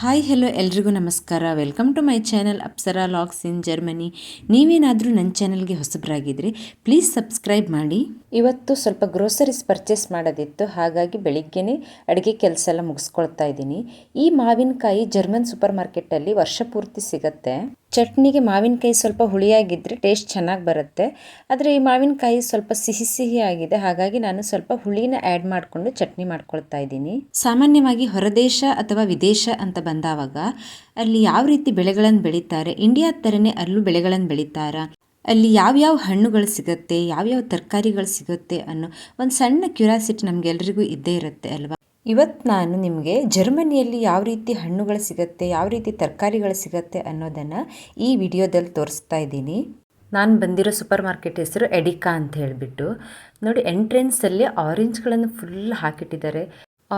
Hi hello ಎಲ್ರಿಗೂ ನಮಸ್ಕಾರ. Welcome to my channel Apsara logs in Germany ನೀವೇನಾದರೂ ನನ್ನ ಚಾನಲ್ಗೆ ಹೊಸಬರಾಗಿದ್ದರೆ ಪ್ಲೀಸ್ ಸಬ್ಸ್ಕ್ರೈಬ್ ಮಾಡಿ. ಇವತ್ತು ಸ್ವಲ್ಪ ಗ್ರೋಸರೀಸ್ ಪರ್ಚೇಸ್ ಮಾಡೋದಿತ್ತು. ಹಾಗಾಗಿ ಬೆಳಿಗ್ಗೆನೇ ಅಡುಗೆ ಕೆಲಸ ಎಲ್ಲ ಮುಗಿಸ್ಕೊಳ್ತಾ ಇದ್ದೀನಿ. ಈ ಮಾವಿನಕಾಯಿ ಜರ್ಮನ್ ಸೂಪರ್ ಮಾರ್ಕೆಟಲ್ಲಿ ವರ್ಷ ಪೂರ್ತಿ ಸಿಗುತ್ತೆ. ಚಟ್ನಿಗೆ ಮಾವಿನಕಾಯಿ ಸ್ವಲ್ಪ ಹುಳಿಯಾಗಿದ್ದರೆ ಟೇಸ್ಟ್ ಚೆನ್ನಾಗಿ ಬರುತ್ತೆ. ಆದರೆ ಈ ಮಾವಿನಕಾಯಿ ಸ್ವಲ್ಪ ಸಿಹಿ ಸಿಹಿ ಆಗಿದೆ. ಹಾಗಾಗಿ ನಾನು ಸ್ವಲ್ಪ ಹುಳಿನ ಆ್ಯಡ್ ಮಾಡಿಕೊಂಡು ಚಟ್ನಿ ಮಾಡ್ಕೊಳ್ತಾ ಇದ್ದೀನಿ. ಸಾಮಾನ್ಯವಾಗಿ ಹೊರದೇಶ ಅಥವಾ ವಿದೇಶ ಅಂತ ಬಂದಾವಾಗ ಅಲ್ಲಿ ಯಾವ ರೀತಿ ಬೆಳೆಗಳನ್ನು ಬೆಳೀತಾರೆ? ಇಂಡಿಯಾ ಥರನೇ ಅಲ್ಲೂ ಬೆಳೆಗಳನ್ನು ಬೆಳೀತಾರಾ? ಅಲ್ಲಿ ಯಾವ್ಯಾವ ಹಣ್ಣುಗಳು ಸಿಗುತ್ತೆ? ಯಾವ್ಯಾವ ತರಕಾರಿಗಳು ಸಿಗುತ್ತೆ ಅನ್ನೋ ಒಂದು ಸಣ್ಣ ಕ್ಯೂರಿಯಾಸಿಟಿ ನಮಗೆಲ್ರಿಗೂ ಇದ್ದೇ ಇರುತ್ತೆ ಅಲ್ವಾ? ಇವತ್ತು ನಾನು ನಿಮಗೆ ಜರ್ಮನಿಯಲ್ಲಿ ಯಾವ ರೀತಿ ಹಣ್ಣುಗಳು ಸಿಗುತ್ತೆ, ಯಾವ ರೀತಿ ತರಕಾರಿಗಳು ಸಿಗುತ್ತೆ ಅನ್ನೋದನ್ನು ಈ ವಿಡಿಯೋದಲ್ಲಿ ತೋರಿಸ್ತಾ ಇದ್ದೀನಿ. ನಾನು ಬಂದಿರೋ ಸೂಪರ್ ಮಾರ್ಕೆಟ್ ಹೆಸರು ಎಡಿಕಾ ಅಂತ ಹೇಳಿಬಿಟ್ಟು. ನೋಡಿ ಎಂಟ್ರೆನ್ಸಲ್ಲಿ ಆರೆಂಜ್ಗಳನ್ನು ಫುಲ್ ಹಾಕಿಟ್ಟಿದ್ದಾರೆ.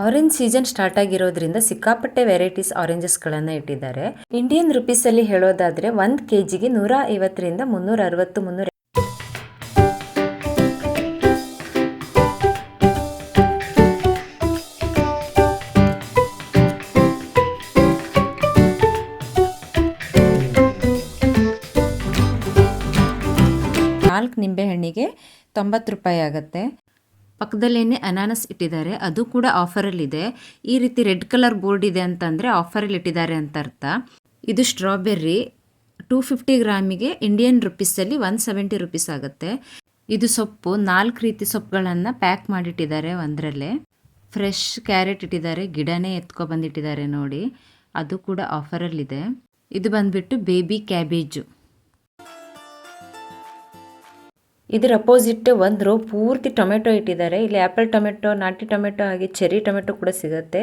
ಆರೆಂಜ್ ಸೀಸನ್ ಸ್ಟಾರ್ಟ್ ಆಗಿರೋದ್ರಿಂದ ಸಿಕ್ಕಾಪಟ್ಟೆ ವೆರೈಟೀಸ್ ಆರೆಂಜಸ್ಗಳನ್ನು ಇಟ್ಟಿದ್ದಾರೆ. ಇಂಡಿಯನ್ ರುಪೀಸಲ್ಲಿ ಹೇಳೋದಾದರೆ ಒಂದು ಕೆ ಜಿಗೆ ನೂರ ಐವತ್ತರಿಂದ ಮುನ್ನೂರ ಅರವತ್ತು ಮುನ್ನೂರ ನಾಲ್ಕು ನಿಂಬೆಹಣ್ಣಿಗೆ ತೊಂಬತ್ತು ರೂಪಾಯಿ ಆಗುತ್ತೆ. ಪಕ್ಕದಲ್ಲೇನೆ ಅನಾನಸ್ ಇಟ್ಟಿದ್ದಾರೆ. ಅದು ಕೂಡ ಆಫರಲ್ಲಿದೆ. ಈ ರೀತಿ ರೆಡ್ ಕಲರ್ ಬೋರ್ಡ್ ಇದೆ ಅಂತಂದರೆ ಆಫರಲ್ಲಿ ಇಟ್ಟಿದ್ದಾರೆ ಅಂತ ಅರ್ಥ. ಇದು ಸ್ಟ್ರಾಬೆರ್ರಿ. ಟೂ ಫಿಫ್ಟಿ ಗ್ರಾಮಿಗೆ ಇಂಡಿಯನ್ ರುಪೀಸಲ್ಲಿ ಒನ್ ಸೆವೆಂಟಿ ರುಪೀಸ್ ಆಗುತ್ತೆ. ಇದು ಸೊಪ್ಪು. ನಾಲ್ಕು ರೀತಿ ಸೊಪ್ಪುಗಳನ್ನು ಪ್ಯಾಕ್ ಮಾಡಿಟ್ಟಿದ್ದಾರೆ ಒಂದರಲ್ಲೇ. ಫ್ರೆಶ್ ಕ್ಯಾರೆಟ್ ಇಟ್ಟಿದ್ದಾರೆ. ಗಿಡನೇ ಎತ್ಕೊ ಬಂದಿಟ್ಟಿದ್ದಾರೆ ನೋಡಿ. ಅದು ಕೂಡ ಆಫರಲ್ಲಿದೆ. ಇದು ಬಂದ್ಬಿಟ್ಟು ಬೇಬಿ ಕ್ಯಾಬೇಜು. ಇದರ ಅಪೋಸಿಟ್ ಒಂದು ರೋ ಪೂರ್ತಿ ಟೊಮೆಟೊ ಇಟ್ಟಿದ್ದಾರೆ. ಇಲ್ಲಿ ಆ್ಯಪಲ್ ಟೊಮೆಟೊ ನಾಟಿ ಟೊಮೆಟೊ ಹಾಗೆ ಚೆರಿ ಟೊಮೆಟೊ ಕೂಡ ಸಿಗುತ್ತೆ.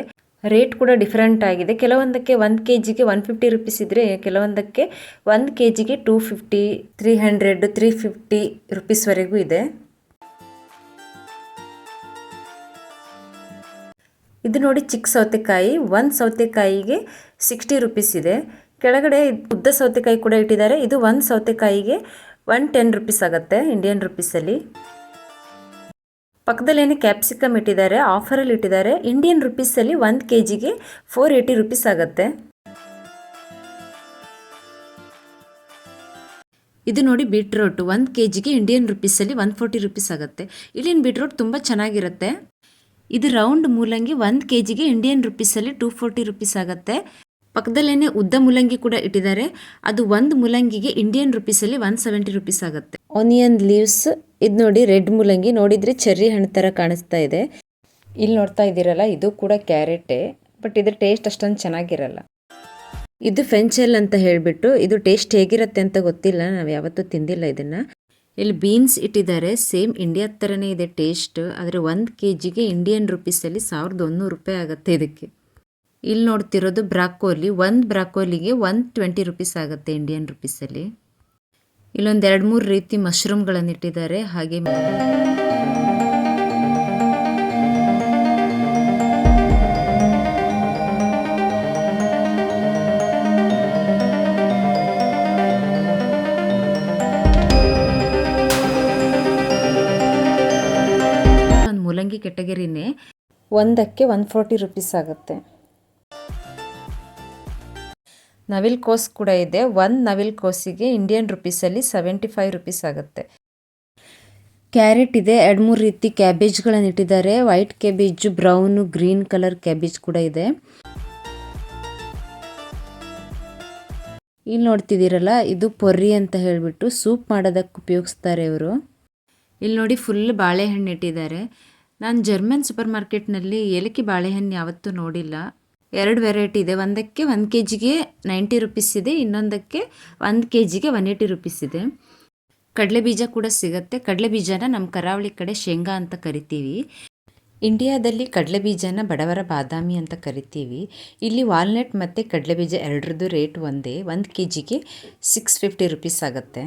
ರೇಟ್ ಕೂಡ ಡಿಫ್ರೆಂಟ್ ಆಗಿದೆ. ಕೆಲವೊಂದಕ್ಕೆ ಒಂದು ಕೆ ಜಿಗೆ ಒನ್ ಫಿಫ್ಟಿ ರುಪೀಸ್ ಇದ್ದರೆ ಕೆಲವೊಂದಕ್ಕೆ ಒಂದು ಕೆ ಜಿಗೆ two fifty three hundred three fifty ರುಪೀಸ್ವರೆಗೂ ಇದೆ. ಇದು ನೋಡಿ ಚಿಕ್ಕ ಸೌತೆಕಾಯಿ. ಒಂದು ಸೌತೆಕಾಯಿಗೆ ಸಿಕ್ಸ್ಟಿ ರುಪೀಸ್ ಇದೆ. ಕೆಳಗಡೆ ಉದ್ದ ಸೌತೆಕಾಯಿ ಕೂಡ ಇಟ್ಟಿದ್ದಾರೆ. ಇದು ಒಂದು ಸೌತೆಕಾಯಿಗೆ ಒನ್ ಟೆನ್ ರುಪೀಸ್ ಆಗುತ್ತೆ ಇಂಡಿಯನ್ ರುಪೀಸಲ್ಲಿ ಪಕ್ಕದಲ್ಲೇನೆ ಕ್ಯಾಪ್ಸಿಕಮ್ ಇಟ್ಟಿದ್ದಾರೆ ಆಫರಲ್ಲಿ ಇಟ್ಟಿದ್ದಾರೆ ಇಂಡಿಯನ್ ರುಪೀಸಲ್ಲಿ ಒಂದು ಕೆ ಜಿಗೆ ಫೋರ್ ಏಯ್ಟಿ ರುಪೀಸ್ ಆಗುತ್ತೆ. ಇದು ನೋಡಿ ಬೀಟ್ರೋಟ್ ಒಂದು ಕೆ ಜಿಗೆ ಇಂಡಿಯನ್ ರುಪೀಸಲ್ಲಿ ಒನ್ ಫೋರ್ಟಿ ರುಪೀಸ್ ಆಗುತ್ತೆ. ಇಲ್ಲಿನ ಬೀಟ್ರೋಟ್ ತುಂಬ ಚೆನ್ನಾಗಿರುತ್ತೆ. ಇದು ರೌಂಡ್ ಮೂಲಂಗಿ ಒಂದು ಕೆ ಜಿಗೆ ಇಂಡಿಯನ್ ರುಪೀಸಲ್ಲಿ ಟೂ ಫೋರ್ಟಿ ರುಪೀಸ್ ಆಗುತ್ತೆ. ಪಕ್ಕದಲ್ಲೇನೆ ಉದ್ದ ಮುಲ್ಲಂಗಿ ಕೂಡ ಇಟ್ಟಿದ್ದಾರೆ. ಅದು ಒಂದು ಮುಲ್ಲಂಗಿಗೆ ಇಂಡಿಯನ್ ರುಪೀಸಲ್ಲಿ ಒನ್ ಸೆವೆಂಟಿ ರುಪೀಸ್ ಆಗುತ್ತೆ. ಆನಿಯನ್ ಲೀವ್ಸ್ ಇದು ನೋಡಿ ರೆಡ್ ಮುಲ್ಲಂಗಿ ನೋಡಿದ್ರೆ ಚೆರ್ರಿ ಹಣ್ಣು ತರ ಕಾಣಿಸ್ತಾ ಇದೆ. ಇಲ್ಲಿ ನೋಡ್ತಾ ಇದ್ದೀರಲ್ಲ ಇದು ಕೂಡ ಕ್ಯಾರೆಟೇ. ಬಟ್ ಇದ್ರ ಟೇಸ್ಟ್ ಅಷ್ಟೊಂದು ಚೆನ್ನಾಗಿರಲ್ಲ. ಇದು ಫೆಂಚೆಲ್ ಅಂತ ಹೇಳಿಬಿಟ್ಟು ಇದು ಟೇಸ್ಟ್ ಹೇಗಿರುತ್ತೆ ಅಂತ ಗೊತ್ತಿಲ್ಲ. ನಾವು ಯಾವತ್ತೂ ತಿಂದಿಲ್ಲ ಇದನ್ನ. ಇಲ್ಲಿ ಬೀನ್ಸ್ ಇಟ್ಟಿದ್ದಾರೆ. ಸೇಮ್ ಇಂಡಿಯಾ ಥರನೇ ಇದೆ ಟೇಸ್ಟ್. ಆದರೆ ಒಂದು ಕೆ ಜಿಗೆ ಇಂಡಿಯನ್ ರುಪೀಸಲ್ಲಿ ಸಾವಿರದ ಒಂದೂರು ರೂಪಾಯಿ ಆಗುತ್ತೆ ಇದಕ್ಕೆ. ಇಲ್ಲಿ ನೋಡ್ತಿರೋದು ಬ್ರಾಕೋಲಿ, ಒಂದು ಬ್ರಾಕೋಲಿಗೆ ಒಂದು ಟ್ವೆಂಟಿ ರುಪೀಸ್ ಆಗುತ್ತೆ ಇಂಡಿಯನ್ ರುಪೀಸಲ್ಲಿ ಇಲ್ಲೊಂದು ಎರಡು ಮೂರು ರೀತಿ ಮಶ್ರೂಮ್ಗಳನ್ನು ಇಟ್ಟಿದ್ದಾರೆ, ಹಾಗೆ ಮೂಲಂಗಿ ಕೆಟಗರಿನೇ ಒಂದಕ್ಕೆ ಒನ್ ಫೋರ್ಟಿ ರುಪೀಸ್ ಆಗುತ್ತೆ. ನವಿಲ್ ಕೋಸ್ ಕೂಡ ಇದೆ. ಒಂದು ನವಿಲ್ ಕೋಸಿಗೆ ಇಂಡಿಯನ್ ರುಪೀಸಲ್ಲಿ ಸೆವೆಂಟಿ ಫೈವ್ ರುಪೀಸ್ ಆಗುತ್ತೆ. ಕ್ಯಾರೆಟ್ ಇದೆ. ಎರಡು ಮೂರು ರೀತಿ ಕ್ಯಾಬೇಜ್ಗಳನ್ನು ಇಟ್ಟಿದ್ದಾರೆ. White cabbage brown green colour cabbage ಕೂಡ ಇದೆ. ಇಲ್ಲಿ ನೋಡ್ತಿದ್ದೀರಲ್ಲ, ಇದು ಪೊರ್ರಿ ಅಂತ ಹೇಳಿಬಿಟ್ಟು ಸೂಪ್ ಮಾಡೋದಕ್ಕೆ ಉಪಯೋಗಿಸ್ತಾರೆ ಇವರು. ಇಲ್ಲಿ ನೋಡಿ ಫುಲ್ ಬಾಳೆಹಣ್ಣು ಇಟ್ಟಿದ್ದಾರೆ. ನಾನು ಜರ್ಮನ್ ಸೂಪರ್ ಮಾರ್ಕೆಟ್ನಲ್ಲಿ ಏಲಕ್ಕಿ ಬಾಳೆಹಣ್ಣು ಯಾವತ್ತೂ ನೋಡಿಲ್ಲ. ಎರಡು ವೆರೈಟಿ ಇದೆ. ಒಂದಕ್ಕೆ ಒಂದು ಕೆ ಜಿಗೆ ನೈಂಟಿ ರುಪೀಸ್ ಇದೆ, ಇನ್ನೊಂದಕ್ಕೆ ಒಂದು ಕೆ ಜಿಗೆ ಒನ್ ಏಯ್ಟಿ ರುಪೀಸ್ ಇದೆ. ಕಡಲೆ ಬೀಜ ಕೂಡ ಸಿಗುತ್ತೆ. ಕಡಲೆ ಬೀಜನ ನಮ್ಮ ಕರಾವಳಿ ಕಡೆ ಶೇಂಗಾ ಅಂತ ಕರಿತೀವಿ. ಇಂಡಿಯಾದಲ್ಲಿ ಕಡಲೆ ಬೀಜನ ಬಡವರ ಬಾದಾಮಿ ಅಂತ ಕರಿತೀವಿ. ಇಲ್ಲಿ ವಾಲ್ನಟ್ ಮತ್ತು ಕಡಲೆ ಬೀಜ ಎರಡರದ್ದು ರೇಟ್ ಒಂದೇ. ಒಂದು ಕೆ ಜಿಗೆ ಸಿಕ್ಸ್ ಫಿಫ್ಟಿ ರುಪೀಸ್ ಆಗುತ್ತೆ.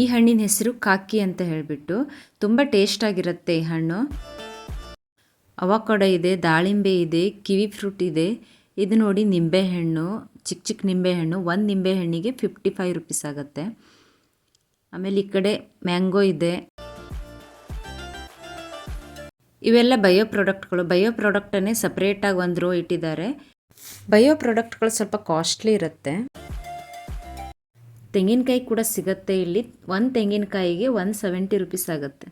ಈ ಹಣ್ಣಿನ ಹೆಸರು ಕಾಕಿ ಅಂತ ಹೇಳಿಬಿಟ್ಟು ತುಂಬ ಟೇಸ್ಟಾಗಿರುತ್ತೆ ಈ ಹಣ್ಣು. ಅವಕಾಡೋ ಇದೆ, ದಾಳಿಂಬೆ ಇದೆ, ಕಿವಿ ಫ್ರೂಟ್ ಇದೆ. ಇದು ನೋಡಿ ನಿಂಬೆಹಣ್ಣು ಚಿಕ್ಕ ಚಿಕ್ಕ ನಿಂಬೆಹಣ್ಣು ಒಂದು ನಿಂಬೆಹಣ್ಣಿಗೆ ಫಿಫ್ಟಿ ಫೈವ್ ರುಪೀಸ್ ಆಗುತ್ತೆ. ಆಮೇಲೆ ಈ ಕಡೆ ಮ್ಯಾಂಗೋ ಇದೆ. ಇವೆಲ್ಲ ಬಯೋ ಪ್ರಾಡಕ್ಟ್ಗಳು ಬಯೋ ಪ್ರಾಡಕ್ಟನ್ನೇ ಸಪ್ರೇಟಾಗಿ ಒಂದು ರೋ ಇಟ್ಟಿದ್ದಾರೆ. ಬಯೋ ಪ್ರಾಡಕ್ಟ್ಗಳು ಸ್ವಲ್ಪ ಕಾಸ್ಟ್ಲಿ ಇರುತ್ತೆ. ತೆಂಗಿನಕಾಯಿ ಕೂಡ ಸಿಗುತ್ತೆ ಇಲ್ಲಿ. ಒಂದು ತೆಂಗಿನಕಾಯಿಗೆ ಒನ್ ಸೆವೆಂಟಿ ರುಪೀಸ್ ಆಗುತ್ತೆ.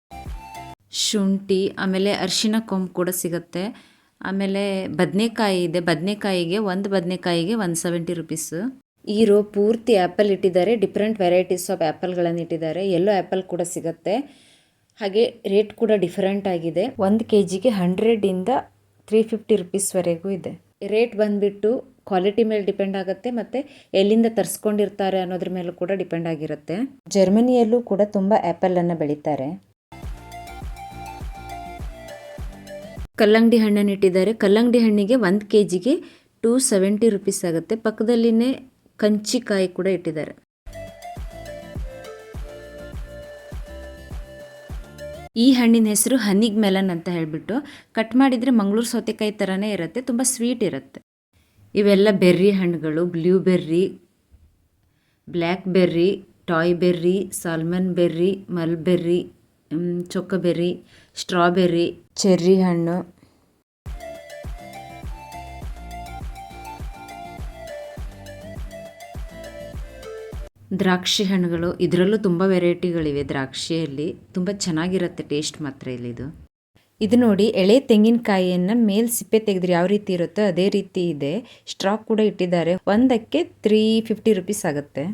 ಶುಂಠಿ, ಆಮೇಲೆ ಅರಿಶಿನ ಕೊಂಬು ಕೂಡ ಸಿಗುತ್ತೆ. ಆಮೇಲೆ ಬದನೆಕಾಯಿ ಇದೆ. ಬದನೆಕಾಯಿಗೆ ಒಂದು ಬದನೆಕಾಯಿಗೆ ಒನ್ ಸೆವೆಂಟಿ ರುಪೀಸು ಈ ರೋ ಪೂರ್ತಿ ಆ್ಯಪಲ್ ಇಟ್ಟಿದ್ದಾರೆ. ಡಿಫ್ರೆಂಟ್ ವೆರೈಟೀಸ್ ಆಫ್ ಆ್ಯಪಲ್ಗಳನ್ನು ಇಟ್ಟಿದ್ದಾರೆ. ಎಲ್ಲೋ ಆ್ಯಪಲ್ ಕೂಡ ಸಿಗುತ್ತೆ. ಹಾಗೆ ರೇಟ್ ಕೂಡ ಡಿಫರೆಂಟ್ ಆಗಿದೆ. ಒಂದು ಕೆ ಜಿಗೆ ಹಂಡ್ರೆಡಿಂದ ತ್ರೀ ಫಿಫ್ಟಿ ರುಪೀಸ್ವರೆಗೂ ಇದೆ. ರೇಟ್ ಬಂದುಬಿಟ್ಟು ಕ್ವಾಲಿಟಿ ಮೇಲೆ ಡಿಪೆಂಡ್ ಆಗುತ್ತೆ ಮತ್ತು ಎಲ್ಲಿಂದ ತರಿಸ್ಕೊಂಡಿರ್ತಾರೆ ಅನ್ನೋದ್ರ ಮೇಲೂ ಕೂಡ ಡಿಪೆಂಡ್ ಆಗಿರುತ್ತೆ. ಜರ್ಮನಿಯಲ್ಲೂ ಕೂಡ ತುಂಬ ಆ್ಯಪಲನ್ನು ಬೆಳೀತಾರೆ. ಕಲ್ಲಂಗಡಿ ಹಣ್ಣನ್ನು ಇಟ್ಟಿದ್ದಾರೆ. ಕಲ್ಲಂಗಡಿ ಹಣ್ಣಿಗೆ ಒಂದು ಕೆ ಜಿಗೆ ಟೂ ಸೆವೆಂಟಿ ರುಪೀಸ್ ಆಗುತ್ತೆ. ಪಕ್ಕದಲ್ಲಿನೇ ಕಂಚಿಕಾಯಿ ಕೂಡ ಇಟ್ಟಿದ್ದಾರೆ. ಈ ಹಣ್ಣಿನ ಹೆಸರು ಹನಿಗ್ ಮೆಲನ್ ಅಂತ ಹೇಳಿಬಿಟ್ಟು ಕಟ್ ಮಾಡಿದರೆ ಮಂಗಳೂರು ಸೌತೆಕಾಯಿ ಥರನೇ ಇರುತ್ತೆ. ತುಂಬ ಸ್ವೀಟ್ ಇರುತ್ತೆ. ಇವೆಲ್ಲ ಬೆರ್ರಿ ಹಣ್ಣುಗಳು. Blueberry blackberry tayberry salmonberry, mulberry chokeberry strawberry, cherry ಹಣ್ಣು. ದ್ರಾಕ್ಷಿ ಹಣ್ಣುಗಳು, ಇದರಲ್ಲೂ ತುಂಬ ವೆರೈಟಿಗಳಿವೆ ದ್ರಾಕ್ಷಿಯಲ್ಲಿ. ತುಂಬ ಚೆನ್ನಾಗಿರುತ್ತೆ ಟೇಸ್ಟ್ ಮಾತ್ರ ಇಲ್ಲಿದು. ಇದು ನೋಡಿ, ಎಳೆ ತೆಂಗಿನಕಾಯಿಯನ್ನು ಮೇಲೆ ಸಿಪ್ಪೆ ತೆಗೆದ್ರೆ ಯಾವ ರೀತಿ ಇರುತ್ತೋ ಅದೇ ರೀತಿ ಇದೆ. ಸ್ಟ್ರಾಕ್ ಕೂಡ ಇಟ್ಟಿದ್ದಾರೆ. ಒಂದಕ್ಕೆ ತ್ರೀ ಫಿಫ್ಟಿ ರುಪೀಸ್ ಆಗುತ್ತೆ.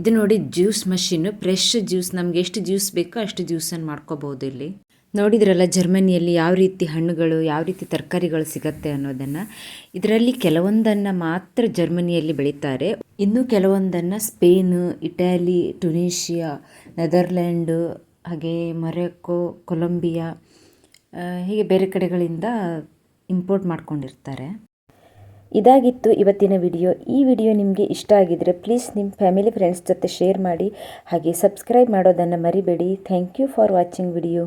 ಇದು ನೋಡಿ ಜ್ಯೂಸ್ ಮಷೀನು ಫ್ರೆಶ್ ಜ್ಯೂಸ್. ನಮ್ಗೆ ಎಷ್ಟು ಜ್ಯೂಸ್ ಬೇಕೋ ಅಷ್ಟು ಜ್ಯೂಸನ್ನು ಮಾಡ್ಕೋಬೋದು ಇಲ್ಲಿ. ನೋಡಿದ್ರಲ್ಲ ಜರ್ಮನಿಯಲ್ಲಿ ಯಾವ ರೀತಿ ಹಣ್ಣುಗಳು, ಯಾವ ರೀತಿ ತರಕಾರಿಗಳು ಸಿಗತ್ತೆ ಅನ್ನೋದನ್ನು. ಇದರಲ್ಲಿ ಕೆಲವೊಂದನ್ನು ಮಾತ್ರ ಜರ್ಮನಿಯಲ್ಲಿ ಬೆಳೀತಾರೆ. ಇನ್ನು ಕೆಲವೊಂದನ್ನು ಸ್ಪೇನು, ಇಟಾಲಿ ಟುನೇಷಿಯಾ ನೆದರ್ಲ್ಯಾಂಡು ಹಾಗೆ ಮೊರೆಕೋ ಕೊಲಂಬಿಯಾ ಹೀಗೆ ಬೇರೆ ಕಡೆಗಳಿಂದ ಇಂಪೋರ್ಟ್ ಮಾಡ್ಕೊಂಡಿರ್ತಾರೆ. ಇದಾಗಿತ್ತು ಇವತ್ತಿನ ವಿಡಿಯೋ. ಈ ವಿಡಿಯೋ ನಿಮಗೆ ಇಷ್ಟ ಆಗಿದರೆ ಪ್ಲೀಸ್ ನಿಮ್ಮ ಫ್ಯಾಮಿಲಿ ಫ್ರೆಂಡ್ಸ್ ಜೊತೆ ಶೇರ್ ಮಾಡಿ, ಹಾಗೆ ಸಬ್ಸ್ಕ್ರೈಬ್ ಮಾಡೋದನ್ನು ಮರಿಬೇಡಿ. Thank you for watching video